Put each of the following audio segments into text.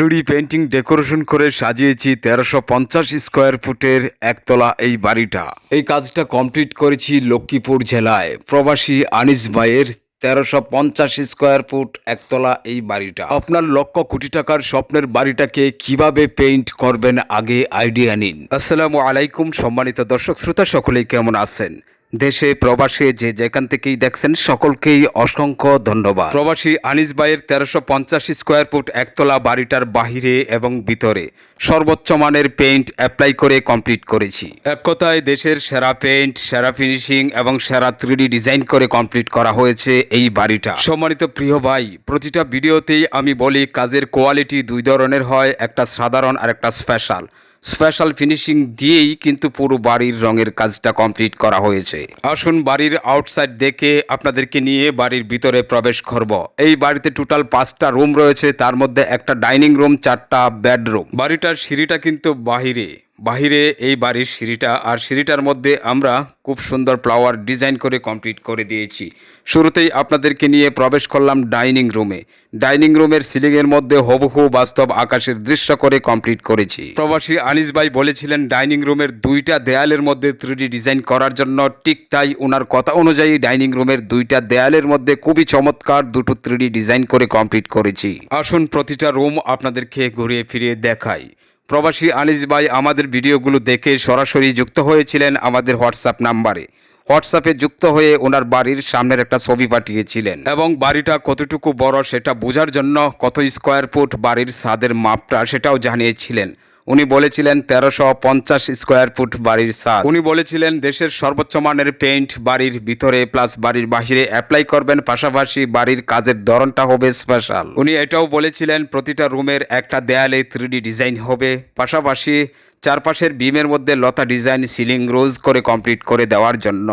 Three D painting decoration করে সাজিয়েছি তেরোশো পঞ্চাশ স্কোয়ার ফুটের একতলা এই বাড়িটা। এই কাজটা কমপ্লিট করেছি লক্ষ্মীপুর জেলায়। প্রবাসী আনিস ভাইয়ের তেরোশো পঞ্চাশ স্কোয়ার ফুট একতলা এই বাড়িটা। আপনার লক্ষ কোটি টাকার স্বপ্নের বাড়িটাকে কীভাবে পেইন্ট করবেন আগে আইডিয়া নিন। আসসালামু আলাইকুম সম্মানিত দর্শক শ্রোতা, সকলেই কেমন আছেন? দেশে প্রবাসে যে যেখান থেকেই দেখছেন, সকলকেই অসংখ্য ধন্যবাদ। প্রবাসী আনিস ভাইয়ের তেরোশো পঞ্চাশ স্কোয়ার ফুট একতলা বাড়িটার বাহিরে এবং ভিতরে সর্বোচ্চ মানের পেইন্ট অ্যাপ্লাই করে কমপ্লিট করেছি। এক কথায় দেশের সেরা পেইন্ট, সেরা ফিনিশিং এবং সেরা থ্রিডি ডিজাইন করে কমপ্লিট করা হয়েছে এই বাড়িটা। সম্মানিত প্রিয় ভাই, প্রতিটা ভিডিওতেই আমি বলি, কাজের কোয়ালিটি দুই ধরনের হয়, একটা সাধারণ আর একটা স্পেশাল। স্পেশাল ফিনিশিং দিয়েই কিন্তু পুরো বাড়ির রঙের কাজটা কমপ্লিট করা হয়েছে। আসুন বাড়ির আউটসাইড দেখে আপনাদেরকে নিয়ে বাড়ির ভিতরে প্রবেশ করব। এই বাড়িতে টোটাল পাঁচটা রুম রয়েছে, তার মধ্যে একটা ডাইনিং রুম চারটা বেডরুম বাড়িটার সিঁড়িটা কিন্তু বাহিরে। বাহিরে এই বাড়ির সিঁড়িটা আর সিঁড়িটার মধ্যে আমরা খুব সুন্দর ফ্লাওয়ার ডিজাইন করে কমপ্লিট করে দিয়েছি। শুরুতেই আপনাদেরকে নিয়ে প্রবেশ করলাম ডাইনিং রুমে। ডাইনিং রুমের সিলিংয়ের মধ্যে হবহু বাস্তব আকাশের দৃশ্য করে কমপ্লিট করেছি। প্রবাসী আনিস ভাই বলেছিলেন, ডাইনিং রুমের দুইটা দেয়ালের মধ্যে থ্রিডি ডিজাইন করার জন্য ঠিক তাই ওনার কথা অনুযায়ী ডাইনিং রুমের দুইটা দেয়ালের মধ্যে খুবই চমৎকার দুটো থ্রিডি ডিজাইন করে কমপ্লিট করেছি। আসুন প্রতিটা রুম আপনাদেরকে ঘুরিয়ে ফিরিয়ে দেখাই। প্রবাসী আনিস ভাই আমাদের ভিডিওগুলো দেখে সরাসরি যুক্ত হয়েছিলেন আমাদের হোয়াটসঅ্যাপ নাম্বারে। হোয়াটসঅ্যাপে যুক্ত হয়ে ওনার বাড়ির সামনের একটা ছবি পাঠিয়েছিলেন। এবং বাড়িটা কতটুকু বড় সেটা বোঝার জন্য কত স্কোয়ার ফুট বাড়ির ছাদের মাপটা সেটাও জানিয়েছিলেন। উনি বলেছিলেন তেরোশো পঞ্চাশ স্কোয়ার ফুট বাড়ির ছাদ। উনি বলেছিলেন দেশের সর্বোচ্চ মানের পেইন্ট বাড়ির ভিতরে প্লাস বাড়ির বাহিরে অ্যাপ্লাই করবেন, পাশাপাশি বাড়ির কাজের ধরনটা হবে স্পেশাল। উনি এটাও বলেছিলেন প্রতিটা রুমের একটা দেয়ালে থ্রিডি ডিজাইন হবে, পাশাপাশি চারপাশের বিমের মধ্যে লতা ডিজাইন সিলিং রোজ করে কমপ্লিট করে দেওয়ার জন্য।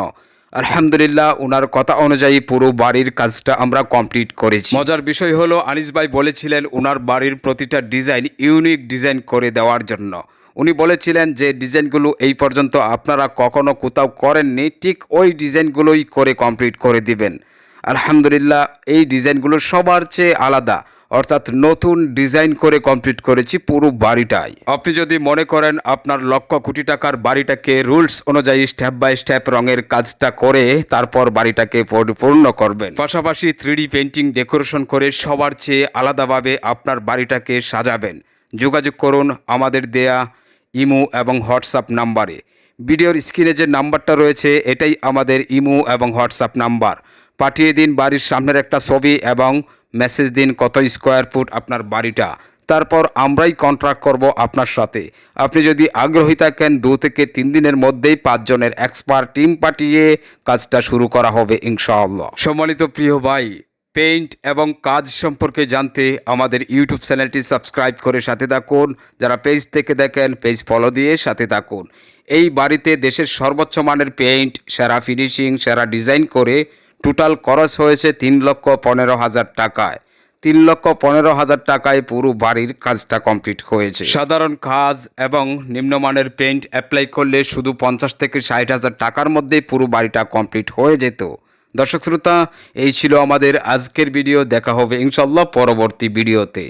আলহামদুলিল্লাহ ওনার কথা অনুযায়ী পুরো বাড়ির কাজটা আমরা কমপ্লিট করেছি। মজার বিষয় হলো, আনিস ভাই বলেছিলেন ওনার বাড়ির প্রতিটা ডিজাইন ইউনিক ডিজাইন করে দেওয়ার জন্য। উনি বলেছিলেন যে, ডিজাইনগুলো এই পর্যন্ত আপনারা কখনো কোথাও করেননি, ঠিক ওই ডিজাইনগুলোই করে কমপ্লিট করে দিবেন। আলহামদুলিল্লাহ, এই ডিজাইনগুলো সবার চেয়ে আলাদা। অর্থাৎ নতুন ডিজাইন করে কমপ্লিট করেছি পুরো বাড়িটাই। আপনি যদি মনে করেন আপনার লক্ষ কোটি টাকার বাড়িটাকে রুলস অনুযায়ী স্টেপ বাই স্টেপ রঙের কাজটা করে তারপর বাড়িটাকে পরিপূর্ণ করবেন। পাশাপাশি থ্রিডি পেন্টিং ডেকোরেশন করে সবার চেয়ে আলাদাভাবে আপনার বাড়িটাকে সাজাবেন। যোগাযোগ করুন আমাদের দেয়া ইমো এবং হোয়াটসঅ্যাপ নাম্বারে। ভিডিওর স্ক্রিনে যে নাম্বারটা রয়েছে, এটাই আমাদের ইমো এবং হোয়াটসঅ্যাপ নাম্বার। পাঠিয়ে দিন বাড়ির সামনের একটা ছবি এবং মেসেজ দিন কত স্কোয়ার ফুট আপনার বাড়িটা। তারপর আমরাই কন্ট্রাক্ট করব আপনার সাথে। আপনি যদি আগ্রহী থাকেন, দু থেকে তিন দিনের মধ্যেই পাঁচজনের এক্সপার্ট টিম পাঠিয়ে কাজটা শুরু করা হবে ইনশাআল্লাহ। সম্মানিত প্রিয় ভাই পেইন্ট এবং কাজ সম্পর্কে জানতে আমাদের ইউটিউব চ্যানেলটি সাবস্ক্রাইব করে সাথে থাকুন। যারা পেজ থেকে দেখেন পেজ ফলো দিয়ে সাথে থাকুন। এই বাড়িতে দেশের সর্বোচ্চ মানের পেইন্ট সেরা ফিনিশিং সেরা ডিজাইন করে টোটাল খরচ হয়েছে তিন লক্ষ পনেরো হাজার টাকায়। তিন লক্ষ পনেরো হাজার টাকায় পুরো বাড়ির কাজটা কমপ্লিট হয়েছে। সাধারণ কাজ এবং নিম্নমানের পেন্ট অ্যাপ্লাই করলে শুধু পঞ্চাশ থেকে ষাট হাজার টাকার মধ্যেই পুরো বাড়িটা কমপ্লিট হয়ে যেত। দর্শক শ্রোতা, এই ছিল আমাদের আজকের ভিডিও। দেখা হবে ইনশাল্লাহ পরবর্তী ভিডিওতে।